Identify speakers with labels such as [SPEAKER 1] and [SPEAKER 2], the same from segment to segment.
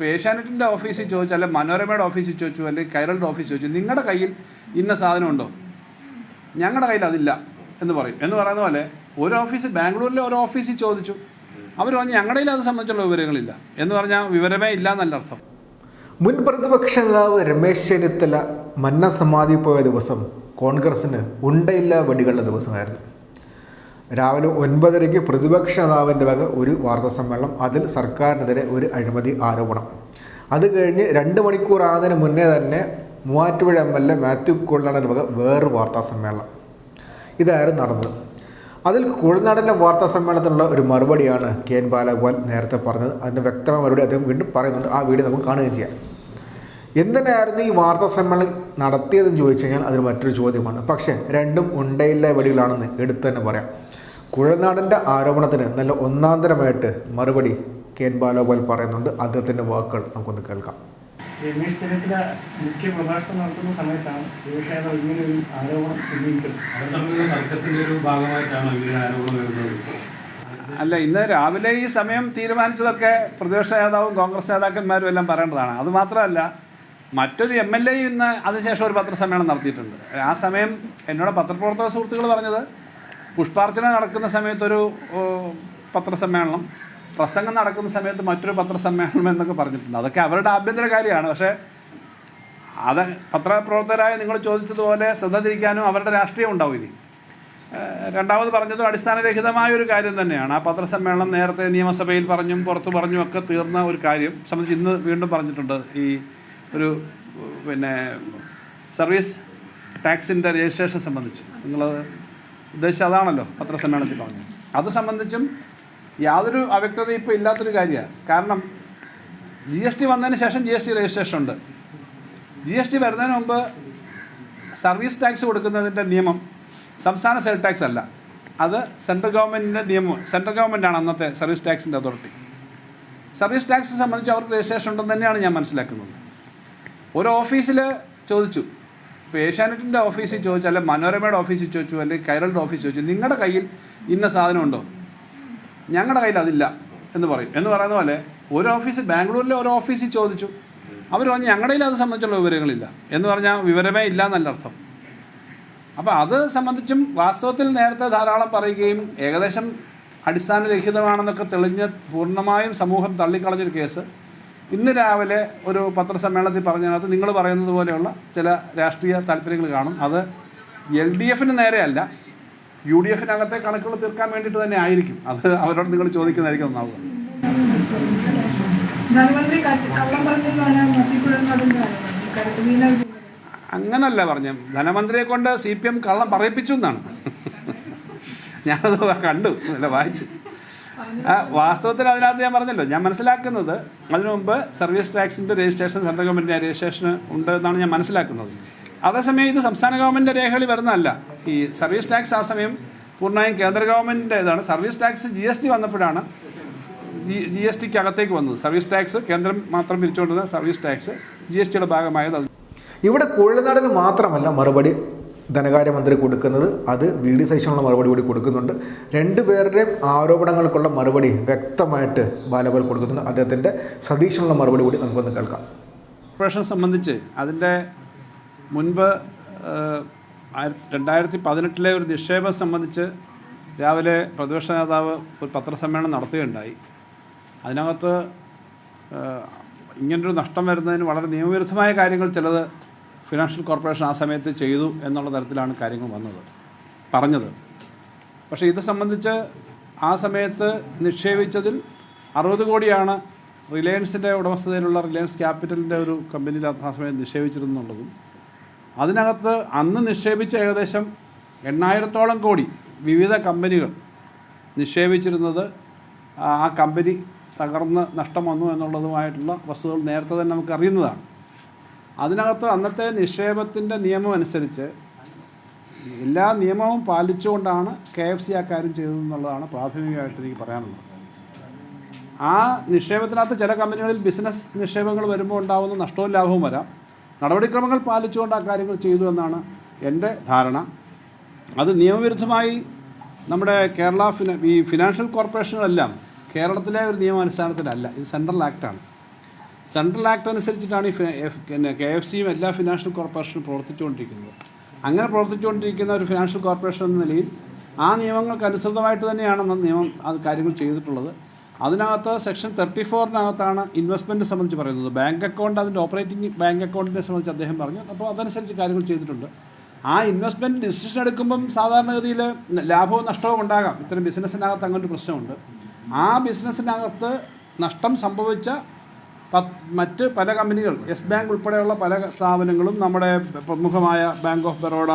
[SPEAKER 1] ഇപ്പോൾ ഏഷ്യാനെറ്റിൻ്റെ ഓഫീസിൽ ചോദിച്ചു അല്ലെങ്കിൽ മനോരമയുടെ ഓഫീസിൽ ചോദിച്ചു അല്ലെങ്കിൽ കൈറലിൻ്റെ ഓഫീസിൽ ചോദിച്ചു നിങ്ങളുടെ കയ്യിൽ ഇന്ന സാധനം ഉണ്ടോ ഞങ്ങളുടെ കയ്യിൽ അതില്ല എന്ന് പറയും എന്ന് പറയുന്ന പോലെ ഒരു ഓഫീസ് ബാംഗ്ലൂരിലെ ഒരു ഓഫീസിൽ ചോദിച്ചു അവർ പറഞ്ഞു ഞങ്ങളുടെ കയ്യിൽ അത് സംബന്ധിച്ചുള്ള വിവരങ്ങളില്ല എന്ന് പറഞ്ഞാൽ വിവരമേ ഇല്ല എന്നല്ല അർത്ഥം
[SPEAKER 2] മുൻ പ്രതിപക്ഷ നേതാവ് രമേശ് ചെന്നിത്തല മന്ന സമാധി പോയ ദിവസം കോൺഗ്രസിന് ഉണ്ടയില്ല വടികളുടെ ദിവസമായിരുന്നു രാവിലെ ഒൻപതരയ്ക്ക് പ്രതിപക്ഷ നേതാവിൻ്റെ വക ഒരു സമ്മേളനം അതിൽ സർക്കാരിനെതിരെ ഒരു അഴിമതി ആരോപണം അത് കഴിഞ്ഞ് രണ്ട് മണിക്കൂർ ആകുന്നതിന് മുന്നേ തന്നെ മൂവാറ്റുപുഴ എം എൽ എ മാത്യു കുഴനാടൻ വക വേറൊരു സമ്മേളനം ഇതായിരുന്നു നടന്നത് അതിൽ കുഴനാടൻ്റെ വാർത്താ സമ്മേളനത്തിനുള്ള ഒരു മറുപടിയാണ് കെ എൻ ബാലഗോപാൽ നേരത്തെ പറഞ്ഞത് അതിൻ്റെ വ്യക്തമായ മറുപടി അദ്ദേഹം വീണ്ടും പറയുന്നുണ്ട് ആ വീഡിയോ നമുക്ക് കാണുകയും ചെയ്യാം എന്തിനായിരുന്നു ഈ വാർത്താ സമ്മേളനം നടത്തിയതെന്ന് ചോദിച്ചു കഴിഞ്ഞാൽ അതിന് മറ്റൊരു ചോദ്യമാണ് പക്ഷേ രണ്ടും ഉണ്ടയില്ല വെളികളാണെന്ന് എടുത്തു തന്നെ പറയാം കുഴൽനാടൻ്റെ ആരോപണത്തിന് നല്ല ഒന്നാന്തരമായിട്ട് മറുപടി കെ എൻ ബാലോപാൽ പറയുന്നുണ്ട് അദ്ദേഹത്തിൻ്റെ വാക്കുകൾ നമുക്കൊന്ന് കേൾക്കാം
[SPEAKER 3] രമേശ് ചെന്നിത്തല മുഖ്യ പ്രഭാഷണം നടത്തുന്ന സമയത്താണ് തീർച്ചയായും ഇങ്ങനെ ഒരു ആരോപണം
[SPEAKER 4] ഉന്നയിച്ചത് തർക്കത്തിന്റെ ഒരു ഭാഗമായിട്ടാണ് ഇങ്ങനെ ആരോപണം വരുന്നത്
[SPEAKER 1] അല്ല ഇന്ന് രാവിലെ ഈ സമയം തീരുമാനിച്ചതൊക്കെ പ്രതിപക്ഷ നേതാവും കോൺഗ്രസ് നേതാക്കന്മാരും എല്ലാം പറയേണ്ടതാണ് അത് മാത്രമല്ല മറ്റൊരു എം എൽ എയും ഇന്ന് അതിനുശേഷം ഒരു പത്രസമ്മേളനം നടത്തിയിട്ടുണ്ട് ആ സമയം എന്നോട് പത്രപ്രവർത്തക സുഹൃത്തുക്കൾ പറഞ്ഞത് പുഷ്പാർച്ചന നടക്കുന്ന സമയത്തൊരു പത്രസമ്മേളനം പ്രസംഗം നടക്കുന്ന സമയത്ത് മറ്റൊരു പത്രസമ്മേളനം എന്നൊക്കെ പറഞ്ഞിട്ടുണ്ട് അതൊക്കെ അവരുടെ ആഭ്യന്തര കാര്യമാണ് പക്ഷേ അത് പത്രപ്രവർത്തകരായ നിങ്ങൾ ചോദിച്ചതുപോലെ ശ്രദ്ധ തിരിക്കാനും അവരുടെ രാഷ്ട്രീയം ഉണ്ടാവും ഇനി രണ്ടാമത് പറഞ്ഞതും അടിസ്ഥാനരഹിതമായ ഒരു കാര്യം തന്നെയാണ് ആ പത്രസമ്മേളനം നേരത്തെ നിയമസഭയിൽ പറഞ്ഞും പുറത്തു പറഞ്ഞും ഒക്കെ തീർന്ന ഒരു കാര്യം സംബന്ധിച്ച് ഇന്ന് വീണ്ടും പറഞ്ഞിട്ടുണ്ട് ഈ ഒരു പിന്നെ സർവീസ് ടാക്സിൻ്റെ രജിസ്ട്രേഷൻ സംബന്ധിച്ച് നിങ്ങളത് ഉദ്ദേശം അതാണല്ലോ പത്രസമ്മേളനത്തിൽ പറഞ്ഞത് അത് സംബന്ധിച്ചും യാതൊരു അവ്യക്തതയും ഇപ്പോൾ ഇല്ലാത്തൊരു കാര്യമാണ് കാരണം ജി എസ് ടി വന്നതിന് ശേഷം ജി എസ് ടി രജിസ്ട്രേഷൻ ഉണ്ട് ജി എസ് ടി വരുന്നതിന് മുമ്പ് സർവീസ് ടാക്സ് കൊടുക്കുന്നതിൻ്റെ നിയമം സംസ്ഥാന സെൽ ടാക്സ് അല്ല അത് സെൻട്രൽ ഗവൺമെൻറ്റിൻ്റെ നിയമം സെൻട്രൽ ആണ് അന്നത്തെ സർവീസ് ടാക്സിൻ്റെ അതോറിറ്റി സർവീസ് ടാക്സ് സംബന്ധിച്ച് അവർക്ക് രജിസ്ട്രേഷൻ ഉണ്ടെന്ന് തന്നെയാണ് ഞാൻ മനസ്സിലാക്കുന്നത് ഒരു ഓഫീസിൽ ചോദിച്ചു ഇപ്പോൾ ഏഷ്യാനെറ്റിൻ്റെ ഓഫീസിൽ ചോദിച്ചു അല്ലെ മനോരമയുടെ ഓഫീസിൽ ചോദിച്ചു അല്ലെങ്കിൽ കൈറലിൻ്റെ ഓഫീസിൽ ചോദിച്ചു നിങ്ങളുടെ കയ്യിൽ ഇന്ന സാധനമുണ്ടോ ഞങ്ങളുടെ കയ്യിൽ അതില്ല എന്ന് പറയും എന്ന് പറയുന്ന പോലെ ഒരു ഓഫീസ് ബാംഗ്ലൂരിലെ ഒരു ഓഫീസിൽ ചോദിച്ചു അവർ പറഞ്ഞു ഞങ്ങളുടെ കയ്യിൽ അത് സംബന്ധിച്ചുള്ള വിവരങ്ങളില്ല എന്ന് പറഞ്ഞാൽ വിവരമേ ഇല്ല എന്നല്ല അർത്ഥം അപ്പോൾ അത് സംബന്ധിച്ചും വാസ്തവത്തിൽ നേരത്തെ ധാരാളം പറയുകയും ഏകദേശം അടിസ്ഥാനരഹിതമാണെന്നൊക്കെ തെളിഞ്ഞ് പൂർണ്ണമായും സമൂഹം തള്ളിക്കളഞ്ഞൊരു കേസ് ഇന്ന് രാവിലെ ഒരു പത്രസമ്മേളനത്തിൽ പറഞ്ഞതിനകത്ത് നിങ്ങൾ പറയുന്നത് പോലെയുള്ള ചില രാഷ്ട്രീയ താല്പര്യങ്ങൾ കാണും അത് എൽ ഡി എഫിന് നേരെയല്ല യു ഡി എഫിനകത്തെ കണക്കുകൾ തീർക്കാൻ വേണ്ടിയിട്ട് തന്നെ ആയിരിക്കും അത് അവരോട് നിങ്ങൾ ചോദിക്കുന്നതായിരിക്കും നന്നാവുക അങ്ങനല്ല പറഞ്ഞു ധനമന്ത്രിയെ കൊണ്ട് സി പി എം കള്ളം പറയിപ്പിച്ചു എന്നാണ് ഞാനത് കണ്ടു അല്ല വായിച്ചു വാസ്തവത്തിൽ അതിനകത്ത് ഞാൻ പറഞ്ഞല്ലോ ഞാൻ മനസ്സിലാക്കുന്നത് അതിനു മുമ്പ് സർവീസ് ടാക്സിൻ്റെ രജിസ്ട്രേഷൻ സെൻട്രൽ ഗവൺമെൻറ്റിൻ്റെ രജിസ്ട്രേഷൻ ഉണ്ട് എന്നാണ് ഞാൻ മനസ്സിലാക്കുന്നത് അതേസമയം ഇത് സംസ്ഥാന ഗവൺമെൻറ്റിൻ്റെ രേഖകളിൽ വരുന്നതല്ല ഈ സർവീസ് ടാക്സ് ആ സമയം പൂർണ്ണമായും കേന്ദ്ര ഗവൺമെൻറ്റിൻ്റെ ഇതാണ് service tax G S T വന്നപ്പോഴാണ് ജി ജി എസ് ടിക്ക് അകത്തേക്ക് വന്നത് സർവീസ് ടാക്സ് കേന്ദ്രം മാത്രം പിരിച്ചുകൊണ്ടിരുന്ന സർവീസ് ടാക്സ് ജി എസ് ടിയുടെ ഭാഗമായത്
[SPEAKER 2] ഇവിടെ കോഴിനാടിന് മാത്രമല്ല മറുപടി ധനകാര്യമന്ത്രി കൊടുക്കുന്നത് അത് വി ഡി സൈഷനുള്ള മറുപടി കൂടി കൊടുക്കുന്നുണ്ട് രണ്ടുപേരുടെയും ആരോപണങ്ങൾക്കുള്ള മറുപടി വ്യക്തമായിട്ട് ബാലബൽ കൊടുക്കുന്നുണ്ട് അദ്ദേഹത്തിൻ്റെ സതീഷിനുള്ള മറുപടി കൂടി നമുക്കൊന്ന് കേൾക്കാം
[SPEAKER 1] ഓപ്പറേഷൻ സംബന്ധിച്ച് അതിൻ്റെ മുൻപ് രണ്ടായിരത്തി പതിനെട്ടിലെ ഒരു നിക്ഷേപം സംബന്ധിച്ച് രാവിലെ പ്രതിപക്ഷ നേതാവ് ഒരു പത്രസമ്മേളനം നടത്തുകയുണ്ടായി അതിനകത്ത് ഇങ്ങനൊരു നഷ്ടം വരുന്നതിന് വളരെ നിയമവിരുദ്ധമായ കാര്യങ്ങൾ ചിലത് ഫിനാൻഷ്യൽ കോർപ്പറേഷൻ ആ സമയത്ത് ചെയ്തു എന്നുള്ള തരത്തിലാണ് കാര്യങ്ങൾ വന്നത് പറഞ്ഞത് പക്ഷേ ഇത് സംബന്ധിച്ച് ആ സമയത്ത് നിക്ഷേപിച്ചതിൽ അറുപത് കോടിയാണ് റിലയൻസിൻ്റെ ഉടമസ്ഥതയിലുള്ള റിലയൻസ് ക്യാപിറ്റലിൻ്റെ ഒരു കമ്പനിയിൽ ആ സമയത്ത് നിക്ഷേപിച്ചിരുന്നുള്ളതും അതിനകത്ത് അന്ന് നിക്ഷേപിച്ച ഏകദേശം എണ്ണായിരത്തോളം കോടി വിവിധ കമ്പനികൾ നിക്ഷേപിച്ചിരുന്നത് ആ കമ്പനി തകർന്ന് നഷ്ടം വന്നു എന്നുള്ളതുമായിട്ടുള്ള വസ്തുതകൾ നേരത്തെ തന്നെ നമുക്ക് അറിയുന്നതാണ് അതിനകത്ത് അന്നത്തെ നിക്ഷേപത്തിൻ്റെ നിയമം അനുസരിച്ച് എല്ലാ നിയമവും പാലിച്ചുകൊണ്ടാണ് കെ എഫ് സി ആ കാര്യം ചെയ്തതെന്നുള്ളതാണ് പ്രാഥമികമായിട്ട് എനിക്ക് പറയാനുള്ളത് ആ നിക്ഷേപത്തിനകത്ത് ചില കമ്പനികളിൽ ബിസിനസ് നിക്ഷേപങ്ങൾ വരുമ്പോൾ ഉണ്ടാകുന്ന നഷ്ടവും ലാഭവും വരാം നടപടിക്രമങ്ങൾ പാലിച്ചുകൊണ്ട് ആ കാര്യങ്ങൾ ചെയ്തു എന്നാണ് എൻ്റെ ധാരണ അത് നിയമവിരുദ്ധമായി നമ്മുടെ കേരള ഫിന ഈ ഫിനാൻഷ്യൽ കോർപ്പറേഷനുകളെല്ലാം കേരളത്തിലെ ഒരു നിയമാനുസരണത്തിലല്ല ഇത് സെൻട്രൽ ആക്റ്റാണ് സെൻട്രൽ ആക്ട് അനുസരിച്ചിട്ടാണ് ഈ പിന്നെ കെ എഫ് സിയും എല്ലാ ഫിനാൻഷ്യൽ കോർപ്പറേഷനും പ്രവർത്തിച്ചുകൊണ്ടിരിക്കുന്നത് അങ്ങനെ പ്രവർത്തിച്ചുകൊണ്ടിരിക്കുന്ന ഒരു ഫിനാൻഷ്യൽ കോർപ്പറേഷൻ എന്ന നിലയിൽ ആ നിയമങ്ങൾക്ക് അനുസൃതമായിട്ട് തന്നെയാണ് നിയമം അത് കാര്യങ്ങൾ ചെയ്തിട്ടുള്ളത് അതിനകത്ത് സെക്ഷൻ തേർട്ടി ഫോറിനകത്താണ് ഇൻവെസ്റ്റ്മെൻറ്റ് സംബന്ധിച്ച് പറയുന്നത് ബാങ്ക് അക്കൗണ്ട് അതിൻ്റെ ഓപ്പറേറ്റിംഗ് ബാങ്ക് അക്കൗണ്ടിനെ സംബന്ധിച്ച് അദ്ദേഹം പറഞ്ഞു അപ്പോൾ അതനുസരിച്ച് കാര്യങ്ങൾ ചെയ്തിട്ടുണ്ട് ആ ഇൻവെസ്റ്റ്മെൻറ്റ് ഡിസിഷൻ എടുക്കുമ്പം സാധാരണഗതിയിൽ ലാഭവും നഷ്ടവും ഉണ്ടാകാം ഇത്തരം ബിസിനസ്സിനകത്ത് അങ്ങനൊരു പ്രശ്നമുണ്ട് ആ ബിസിനസ്സിനകത്ത് നഷ്ടം സംഭവിച്ച മറ്റ് പല കമ്പനികൾ യെസ് ബാങ്ക് ഉൾപ്പെടെയുള്ള പല സ്ഥാപനങ്ങളും നമ്മുടെ പ്രമുഖമായ ബാങ്ക് ഓഫ് ബറോഡ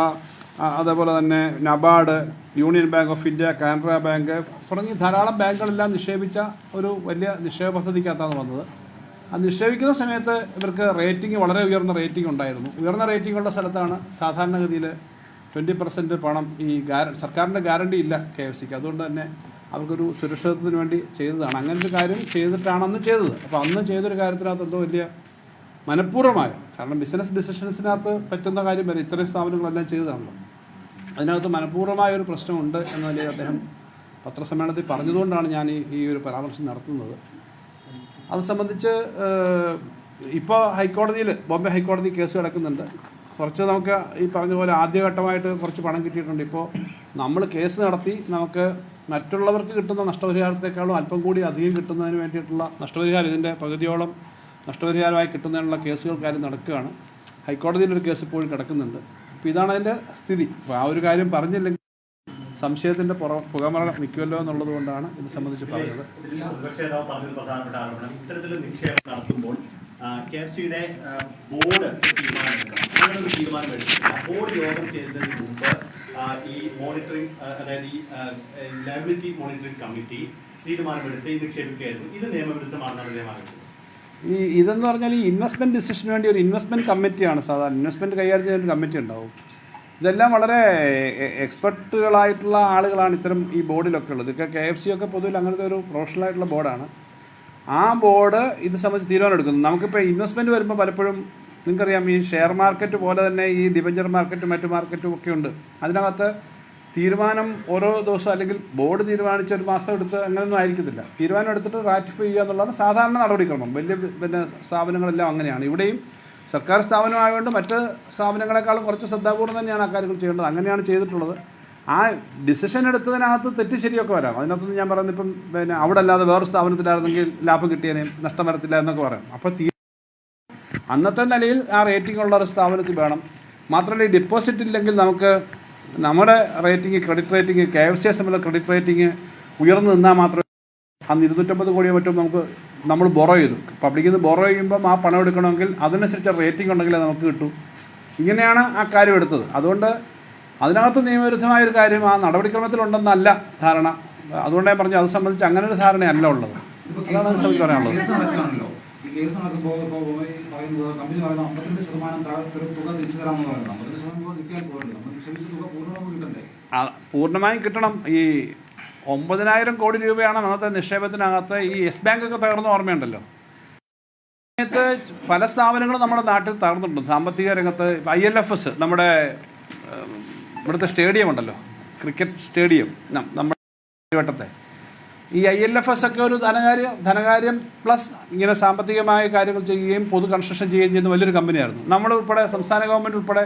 [SPEAKER 1] അതേപോലെ തന്നെ NABARD union bank of India Canara bank തുടങ്ങി ധാരാളം ബാങ്കുകളെല്ലാം നിക്ഷേപിച്ച ഒരു വലിയ നിക്ഷേപ പദ്ധതിക്കകത്താണ് വന്നത് ആ നിക്ഷേപിക്കുന്ന സമയത്ത് ഇവർക്ക് റേറ്റിംഗ് വളരെ ഉയർന്ന റേറ്റിംഗ് ഉണ്ടായിരുന്നു ഉയർന്ന റേറ്റിംഗ് ഉള്ള സ്ഥലത്താണ് സാധാരണഗതിയിൽ ട്വൻറ്റി പെർസെൻറ്റ് പണം ഈ ഗാര സർക്കാരിൻ്റെ ഗ്യാരണ്ടി ഇല്ല കെ എഫ് സിക്ക് അതുകൊണ്ട് തന്നെ അവർക്കൊരു സുരക്ഷിതത്വത്തിന് വേണ്ടി ചെയ്തതാണ് അങ്ങനെ ഒരു കാര്യം ചെയ്തിട്ടാണെന്ന് ചെയ്തത് അപ്പോൾ അന്ന് ചെയ്തൊരു കാര്യത്തിനകത്ത് എന്തോ വലിയ മനഃപൂർവ്വമായ കാരണം ബിസിനസ് ഡിസിഷൻസിനകത്ത് പറ്റുന്ന കാര്യം വരെ ഇത്രയും സ്ഥാപനങ്ങളെല്ലാം ചെയ്തതാണല്ലോ അതിനകത്ത് മനഃപൂർവ്വമായ ഒരു പ്രശ്നമുണ്ട് എന്ന നിലയിൽ അദ്ദേഹം പത്രസമ്മേളനത്തിൽ പറഞ്ഞതുകൊണ്ടാണ് ഞാൻ ഈ ഒരു പരാമർശം നടത്തുന്നത് അത് സംബന്ധിച്ച് ഇപ്പോൾ ഹൈക്കോടതിയിൽ ബോംബെ ഹൈക്കോടതി കേസ് കിടക്കുന്നുണ്ട് കുറച്ച് നമുക്ക് ഈ പറഞ്ഞ പോലെ ആദ്യഘട്ടമായിട്ട് കുറച്ച് പണം കിട്ടിയിട്ടുണ്ട് ഇപ്പോൾ നമ്മൾ കേസ് നടത്തി നമുക്ക് മറ്റുള്ളവർക്ക് കിട്ടുന്ന നഷ്ടപരിഹാരത്തെക്കാളും അല്പം കൂടി അധികം കിട്ടുന്നതിന് വേണ്ടിയിട്ടുള്ള നഷ്ടപരിഹാരം ഇതിൻ്റെ പകുതിയോളം നഷ്ടപരിഹാരമായി കിട്ടുന്നതിനുള്ള കേസുകൾ കാര്യം നടക്കുകയാണ് ഹൈക്കോടതിയിൽ ഒരു കേസ് ഇപ്പോഴും കിടക്കുന്നുണ്ട് അപ്പോൾ ഇതാണ് അതിൻ്റെ സ്ഥിതി അപ്പോൾ ആ ഒരു കാര്യം പറഞ്ഞില്ലെങ്കിൽ സംശയത്തിൻ്റെ പുറ പുകമറ നിൽക്കുമല്ലോ എന്നുള്ളത് കൊണ്ടാണ് ഇത് സംബന്ധിച്ച് പറയുന്നത്
[SPEAKER 5] നടത്തുമ്പോൾ ബോർഡ് ഒരു തീരുമാനം ബോർഡ് യോഗം ചെയ്തതിന് മുമ്പ് ഈ മോണിറ്ററിംഗ് അതായത് ഈ ലയബിലിറ്റി മോണിറ്ററിംഗ് കമ്മിറ്റി തീരുമാനമെടുത്ത് ഇത് ക്ഷേമിക്കുകയായിരുന്നു ഇത് നിയമവിരുദ്ധമാണെന്നാണ് നിയമം ഈ ഇതെന്ന് പറഞ്ഞാൽ ഈ ഇൻവെസ്റ്റ്മെൻറ്റ് ഡിസിഷന് വേണ്ടി ഒരു ഇൻവെസ്റ്റ്മെൻറ്റ് കമ്മിറ്റിയാണ് സാധാരണ ഇൻവെസ്റ്റ്മെൻറ്റ് കൈകാര്യം ചെയ്യുന്ന ഒരു കമ്മിറ്റി ഉണ്ടാവും ഇതെല്ലാം വളരെ എക്സ്പെർട്ടുകളായിട്ടുള്ള ആളുകളാണ് ഇത്തരം ഈ ബോർഡിലൊക്കെ ഉള്ളത് ഇതൊക്കെ കെ എഫ് സി ഒക്കെ പൊതുവിൽ അങ്ങനത്തെ ഒരു പ്രൊഫഷണൽ ആയിട്ടുള്ള ബോർഡാണ് ആ ബോർഡ് ഇത് സംബന്ധിച്ച് തീരുമാനം എടുക്കുന്നു നമുക്കിപ്പോൾ ഇൻവെസ്റ്റ്മെൻറ്റ് വരുമ്പോൾ പലപ്പോഴും നിങ്ങൾക്കറിയാം ഈ ഷെയർ മാർക്കറ്റ് പോലെ തന്നെ ഈ ഡിബഞ്ചർ മാർക്കറ്റും മറ്റു മാർക്കറ്റും ഒക്കെ ഉണ്ട് അതിനകത്ത് തീരുമാനം ഓരോ ദിവസം അല്ലെങ്കിൽ ബോർഡ് തീരുമാനിച്ച ഒരു മാസം എടുത്ത് അങ്ങനെയൊന്നും ആയിരിക്കത്തില്ല തീരുമാനം എടുത്തിട്ട് റാറ്റിഫൈ ചെയ്യുക എന്നുള്ളതാണ് സാധാരണ നടപടിക്രമം വലിയ പിന്നെ സ്ഥാപനങ്ങളെല്ലാം അങ്ങനെയാണ് ഇവിടെയും സർക്കാർ സ്ഥാപനമായതുകൊണ്ട് മറ്റ് സ്ഥാപനങ്ങളെക്കാളും കുറച്ച് ശ്രദ്ധാപൂർവ്വം തന്നെയാണ് അക്കാര്യങ്ങൾ ചെയ്യേണ്ടത് അങ്ങനെയാണ് ചെയ്തിട്ടുള്ളത് ആ ഡിസിഷൻ എടുത്തതിനകത്ത് തെറ്റ് ശരിയൊക്കെ വരാം അതിനകത്തുനിന്ന് ഞാൻ പറയുന്നത് ഇപ്പം പിന്നെ അവിടെ അല്ലാതെ വേറൊരു സ്ഥാപനത്തിലായിരുന്നെങ്കിൽ ലാഭം കിട്ടിയേനെ നഷ്ടം വരത്തില്ല എന്നൊക്കെ പറയാം അപ്പോൾ അന്നത്തെ നിലയിൽ ആ റേറ്റിംഗ് ഉള്ള ഒരു സ്ഥാപനത്തിൽ വേണം മാത്രമല്ല ഈ ഡിപ്പോസിറ്റ് ഇല്ലെങ്കിൽ നമുക്ക് നമ്മുടെ rating credit rating K F C S എമ്മിലെ ക്രെഡിറ്റ് റേറ്റിംഗ് ഉയർന്നു നിന്നാൽ മാത്രമേ അന്ന് ഇരുന്നൂറ്റമ്പത് കോടിയോ മറ്റും നമുക്ക് നമ്മൾ ബൊറോ ചെയ്തു പബ്ലിക്കിൽ നിന്ന് ബൊറോ ചെയ്യുമ്പം ആ പണം എടുക്കണമെങ്കിൽ അതിനനുസരിച്ച് റേറ്റിംഗ് ഉണ്ടെങ്കിലേ നമുക്ക് കിട്ടും ഇങ്ങനെയാണ് ആ കാര്യം എടുത്തത് അതുകൊണ്ട് അതിനകത്ത് നിയമവിരുദ്ധമായ ഒരു കാര്യം ആ നടപടിക്രമത്തിലുണ്ടെന്നല്ല ധാരണ അതുകൊണ്ടാണ് ഞാൻ പറഞ്ഞു അത് സംബന്ധിച്ച് അങ്ങനെ ഒരു ധാരണയല്ല ഉള്ളത് അതാണ് പറയാനുള്ളത് കേസ് നടക്കുമ്പോൾ ഇപ്പോൾ ഭൂമി പറയുന്നത് കമ്പനി പറയുന്ന അമ്പത്തിരണ്ട് ശതമാനം താഴെ തുക തിരിച്ചു തരാമെന്ന് പറയുന്നത് അമ്പത്തിരണ്ട് ശതമാനം കിട്ടിയാൽ പോരല്ലോ നമ്മൾ നിക്ഷേപിച്ച തുക പൂർണ്ണമായും കിട്ടണ്ടേ പൂർണ്ണമായും കിട്ടണം ഈ ഒമ്പതിനായിരം കോടി രൂപയാണ് അന്നത്തെ നിക്ഷേപത്തിനകത്ത് ഈ യെസ് ബാങ്കൊക്കെ തകർന്ന ഓർമ്മയുണ്ടല്ലോ സമയത്ത് പല സ്ഥാപനങ്ങളും നമ്മുടെ നാട്ടിൽ തകർന്നിട്ടുണ്ട് സാമ്പത്തിക രംഗത്ത് ഐ എൽ എഫ് എസ് നമ്മുടെ ഇവിടുത്തെ സ്റ്റേഡിയം ഉണ്ടല്ലോ ക്രിക്കറ്റ് സ്റ്റേഡിയം നമ്മുടെ വട്ടത്തെ ഈ ഐ എൽ എഫ് എസ് ഒക്കെ ഒരു ധനകാര്യ ധനകാര്യം പ്ലസ് ഇങ്ങനെ സാമ്പത്തികമായ കാര്യങ്ങൾ ചെയ്യുകയും പൊതു കൺസ്ട്രക്ഷൻ ചെയ്യുകയും ചെയ്യുന്ന വലിയൊരു കമ്പനിയായിരുന്നു നമ്മൾ ഉൾപ്പെടെ സംസ്ഥാന ഗവൺമെൻറ് ഉൾപ്പെടെ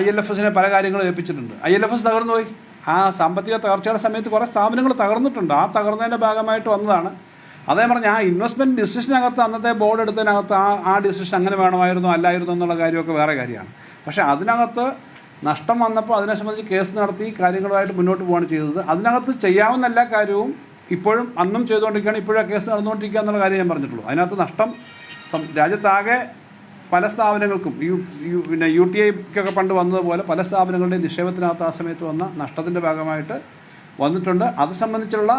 [SPEAKER 5] ഐ എൽ എഫ് എസിനെ പല കാര്യങ്ങളും ഏൽപ്പിച്ചിട്ടുണ്ട് ഐ എൽ എഫ് എസ് തകർന്നു പോയി ആ സാമ്പത്തിക തകർച്ചയുടെ സമയത്ത് കുറേ സ്ഥാപനങ്ങൾ തകർന്നിട്ടുണ്ട് ആ തകർന്നതിൻ്റെ ഭാഗമായിട്ട് വന്നതാണ് അതേ പറഞ്ഞ ആ ഇൻവെസ്റ്റ്മെൻറ്റ് ഡിസിഷനകത്ത് അന്നത്തെ ബോർഡ് എടുത്തതിനകത്ത് ആ ആ ഡിസിഷൻ അങ്ങനെ വേണമായിരുന്നു അല്ലായിരുന്നു എന്നുള്ള കാര്യമൊക്കെ വേറെ കാര്യമാണ് പക്ഷേ അതിനകത്ത് നഷ്ടം വന്നപ്പോൾ അതിനെ സംബന്ധിച്ച് കേസ് നടത്തി കാര്യങ്ങളുമായിട്ട് മുന്നോട്ട് പോവുകയാണ് ചെയ്തത് അതിനകത്ത് ചെയ്യാവുന്ന എല്ലാ കാര്യവും ഇപ്പോഴും അന്നും ചെയ്തുകൊണ്ടിരിക്കുകയാണ് ഇപ്പോഴും ആ കേസ് നടന്നുകൊണ്ടിരിക്കുക എന്നുള്ള കാര്യം ഞാൻ പറഞ്ഞിട്ടുള്ളൂ അതിനകത്ത് നഷ്ടം രാജ്യത്താകെ പല സ്ഥാപനങ്ങൾക്കും യു പിന്നെ യു ടി ഐക്കൊക്കെ പണ്ട് വന്നതുപോലെ പല സ്ഥാപനങ്ങളുടെയും നിക്ഷേപത്തിനകത്ത് ആ സമയത്ത് വന്ന നഷ്ടത്തിൻ്റെ ഭാഗമായിട്ട് വന്നിട്ടുണ്ട് അത് സംബന്ധിച്ചുള്ള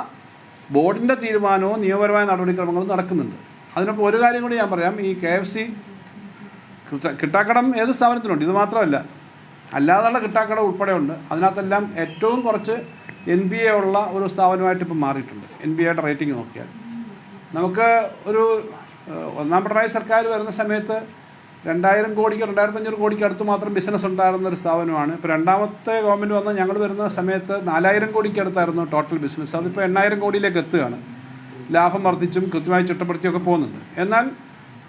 [SPEAKER 5] ബോർഡിൻ്റെ തീരുമാനവും നിയമപരമായ നടപടിക്രമങ്ങളും നടക്കുന്നുണ്ട് അതിനൊപ്പം ഒരു കാര്യം കൂടി ഞാൻ പറയാം ഈ കെ എഫ് സി കിട്ടാക്കടം ഏത് സ്ഥാപനത്തിനുണ്ട് ഇത് മാത്രമല്ല അല്ലാതെയുള്ള കിട്ടാക്കടം ഉൾപ്പെടെയുണ്ട് അതിനകത്തെല്ലാം ഏറ്റവും കുറച്ച് എൻ ബി എ ഉള്ള ഒരു സ്ഥാപനമായിട്ട് ഇപ്പോൾ മാറിയിട്ടുണ്ട് എൻ ബി എയുടെ റേറ്റിംഗ് നോക്കിയാൽ നമുക്ക് ഒരു ഒന്നാം പിണറായി സർക്കാർ വരുന്ന സമയത്ത് രണ്ടായിരം കോടിക്ക് രണ്ടായിരത്തി അഞ്ഞൂറ് കോടിക്ക് അടുത്ത് മാത്രം ബിസിനസ് ഉണ്ടായിരുന്ന ഒരു സ്ഥാപനമാണ് ഇപ്പോൾ രണ്ടാമത്തെ ഗവൺമെൻറ് വന്ന് ഞങ്ങൾ വരുന്ന സമയത്ത് നാലായിരം കോടിക്ക് അടുത്തായിരുന്നു ടോട്ടൽ ബിസിനസ് അതിപ്പോൾ എണ്ണായിരം കോടിയിലേക്ക് എത്തുകയാണ് ലാഭം വർദ്ധിച്ചും കൃത്യമായി ചിട്ടപ്പെടുത്തിയൊക്കെ പോകുന്നുണ്ട് എന്നാൽ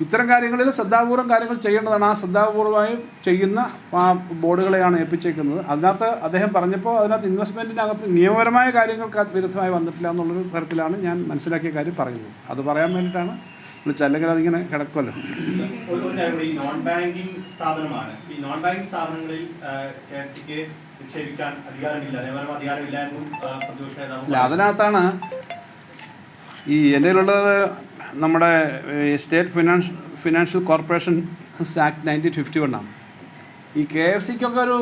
[SPEAKER 5] ഇത്തരം കാര്യങ്ങളിൽ ശ്രദ്ധാപൂർവ്വം കാര്യങ്ങൾ ചെയ്യേണ്ടതാണ് ആ ശ്രദ്ധാപൂർവമായും ചെയ്യുന്ന ആ ബോർഡുകളെയാണ് ഏൽപ്പിച്ചേക്കുന്നത് അതിനകത്ത് അദ്ദേഹം പറഞ്ഞപ്പോൾ അതിനകത്ത് ഇൻവെസ്റ്റ്മെൻറ്റിനകത്ത് നിയമപരമായ കാര്യങ്ങൾക്ക് വിരുദ്ധമായി വന്നിട്ടില്ല എന്നുള്ളൊരു തരത്തിലാണ് ഞാൻ മനസ്സിലാക്കിയ കാര്യം പറയുന്നത് അത് പറയാൻ വേണ്ടിയിട്ടാണ് വിളിച്ചത് അല്ലെങ്കിൽ അതിങ്ങനെ കിടക്കുമല്ലോ ഈ നോൺ ബാങ്കിങ് സ്ഥാപനമാണ് ഈ നോൺ ബാങ്കിങ് സ്ഥാപനങ്ങളിൽ നിക്ഷേപിക്കാൻ അധികാരമില്ല അധികാരമില്ല എന്നും അതിനകത്താണ് ഈ എൻ്റെ ഉള്ളത് നമ്മുടെ state finance financial corporation act nineteen fifty വണ്ണാണ് ഈ കെ എഫ് സിക്കൊക്കെ ഒരു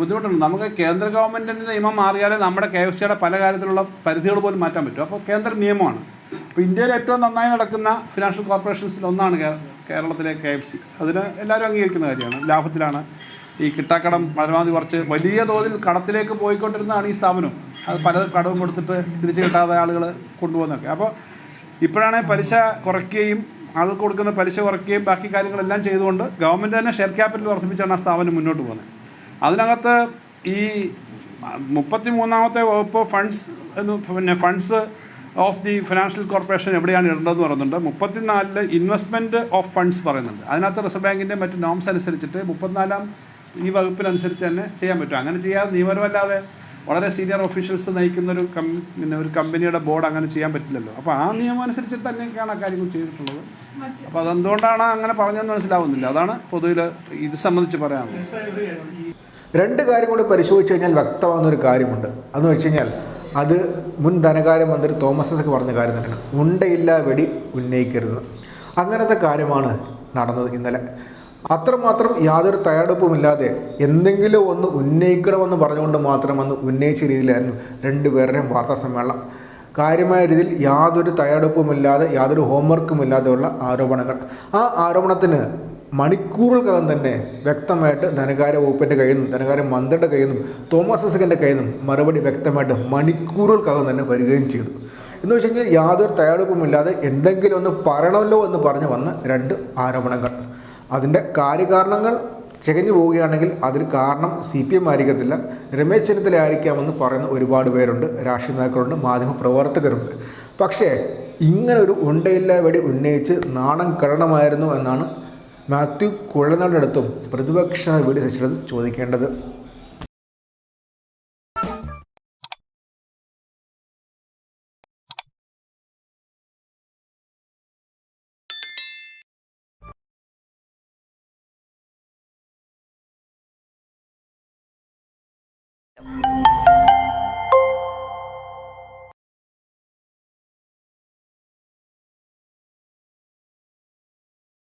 [SPEAKER 5] ബുദ്ധിമുട്ടുണ്ട് നമുക്ക് കേന്ദ്ര ഗവൺമെൻറ്റിൻ്റെ നിയമം മാറിയാലേ നമ്മുടെ കെ എഫ് സിയുടെ പല കാര്യത്തിലുള്ള പരിധികൾ പോലും മാറ്റാൻ പറ്റും അപ്പോൾ കേന്ദ്ര നിയമമാണ് അപ്പോൾ ഇന്ത്യയിൽ ഏറ്റവും നന്നായി നടക്കുന്ന ഫിനാൻഷ്യൽ കോർപ്പറേഷൻസിൽ ഒന്നാണ് കേരളത്തിലെ കെ എഫ് സി അതിന് എല്ലാവരും അംഗീകരിക്കുന്ന കാര്യമാണ് ലാഭത്തിലാണ് ഈ കിട്ടാക്കടം പരമാവധി കുറച്ച് വലിയ തോതിൽ കടത്തിലേക്ക് പോയിക്കൊണ്ടിരുന്നതാണ് ഈ സ്ഥാപനം അത് പല കടവും കൊടുത്തിട്ട് തിരിച്ചു കിട്ടാതെ ആളുകൾ കൊണ്ടുപോകുന്നൊക്കെ അപ്പോൾ ഇപ്പോഴാണെങ്കിൽ പലിശ കുറയ്ക്കുകയും അത് കൊടുക്കുന്ന പലിശ കുറയ്ക്കുകയും ബാക്കി കാര്യങ്ങളെല്ലാം ചെയ്തുകൊണ്ട് ഗവൺമെൻറ് തന്നെ ഷെയർ ക്യാപിറ്റൽ വർദ്ധിപ്പിച്ചാണ് ആ സ്ഥാപനം മുന്നോട്ട് പോകുന്നത് അതിനകത്ത് ഈ മുപ്പത്തി മൂന്നാമത്തെ വകുപ്പ് ഫണ്ട്സ് എന്ന് പിന്നെ funds of the financial corporation എവിടെയാണ് ഇടേണ്ടതെന്ന് പറയുന്നുണ്ട് മുപ്പത്തിനാലില് ഇൻവെസ്റ്റ്മെൻറ്റ് ഓഫ് ഫണ്ട്സ് പറയുന്നുണ്ട് അതിനകത്ത് റിസർവ് ബാങ്കിൻ്റെ മറ്റ് നോംസ് അനുസരിച്ചിട്ട് മുപ്പത്തിനാലാം ഈ വകുപ്പിനനുസരിച്ച് തന്നെ ചെയ്യാൻ പറ്റും അങ്ങനെ ചെയ്യാതെ നിയമപരമല്ലാതെ വളരെ സീനിയർ ഒഫീഷ്യൽസ് നയിക്കുന്ന ഒരു പിന്നെ ഒരു കമ്പനിയുടെ ബോർഡ് അങ്ങനെ ചെയ്യാൻ പറ്റില്ലല്ലോ അപ്പോൾ ആ നിയമം അനുസരിച്ച് തന്നെയൊക്കെയാണ് ആ കാര്യങ്ങൾ ചെയ്തിട്ടുള്ളത് അപ്പോൾ അതെന്തുകൊണ്ടാണ് അങ്ങനെ പറഞ്ഞതെന്ന് മനസ്സിലാവുന്നില്ല അതാണ് പൊതുവിൽ ഇത് സംബന്ധിച്ച് പറയാമോ രണ്ട് കാര്യം കൂടി പരിശോധിച്ച് കഴിഞ്ഞാൽ വ്യക്തമാകുന്ന ഒരു കാര്യമുണ്ട് അതെന്ന് വെച്ച് കഴിഞ്ഞാൽ അത് മുൻ ധനകാര്യമന്ത്രി തോമസ് എസ് പറഞ്ഞ കാര്യം തന്നെയാണ് ഉണ്ടയില്ല വെടി ഉന്നയിക്കരുത് അങ്ങനത്തെ കാര്യമാണ് നടന്നത് ഇന്നലെ അത്രമാത്രം യാതൊരു തയ്യാറെടുപ്പുമില്ലാതെ എന്തെങ്കിലും ഒന്ന് ഉന്നയിക്കണമെന്ന് പറഞ്ഞുകൊണ്ട് മാത്രം അന്ന് ഉന്നയിച്ച രീതിയിലായിരുന്നു രണ്ടുപേരുടെയും വാർത്താ സമ്മേളനം കാര്യമായ രീതിയിൽ യാതൊരു തയ്യാറെടുപ്പുമില്ലാതെ യാതൊരു ഇല്ലാതെയുള്ള ആരോപണങ്ങൾ ആ ആരോപണത്തിന് മണിക്കൂറുകൾക്കകം തന്നെ വ്യക്തമായിട്ട് ധനകാര്യ വകുപ്പിൻ്റെ കയ്യിൽ നിന്നും ധനകാര്യ മന്ത്രിയുടെ കയ്യിൽ നിന്നും തോമസ് എസകൻ്റെ കയ്യിൽ നിന്നും മറുപടി വ്യക്തമായിട്ട് മണിക്കൂറുകൾക്കകം തന്നെ വരികയും ചെയ്തു എന്ന് വെച്ച് കഴിഞ്ഞാൽ യാതൊരു തയ്യാറെടുപ്പുമില്ലാതെ എന്തെങ്കിലും ഒന്ന് പറയണമല്ലോ എന്ന് പറഞ്ഞു വന്ന രണ്ട് ആരോപണങ്ങൾ അതിൻ്റെ കാര്യകാരണങ്ങൾ ചകഞ്ഞു പോവുകയാണെങ്കിൽ അതിൽ കാരണം സി പി എം ആയിരിക്കത്തില്ല രമേശ് ചെന്നിത്തല ആയിരിക്കാമെന്ന് പറയുന്ന ഒരുപാട് പേരുണ്ട് രാഷ്ട്രീയ നേതാക്കളുണ്ട് മാധ്യമപ്രവർത്തകരുണ്ട് പക്ഷേ ഒരു ഉണ്ടയില്ല വെടി ഉന്നയിച്ച് നാണം കഴണമായിരുന്നു എന്നാണ് മാത്യു കുഴൽനാടിനടുത്തും പ്രതിപക്ഷ വീട് ഡി ചോദിക്കേണ്ടത് you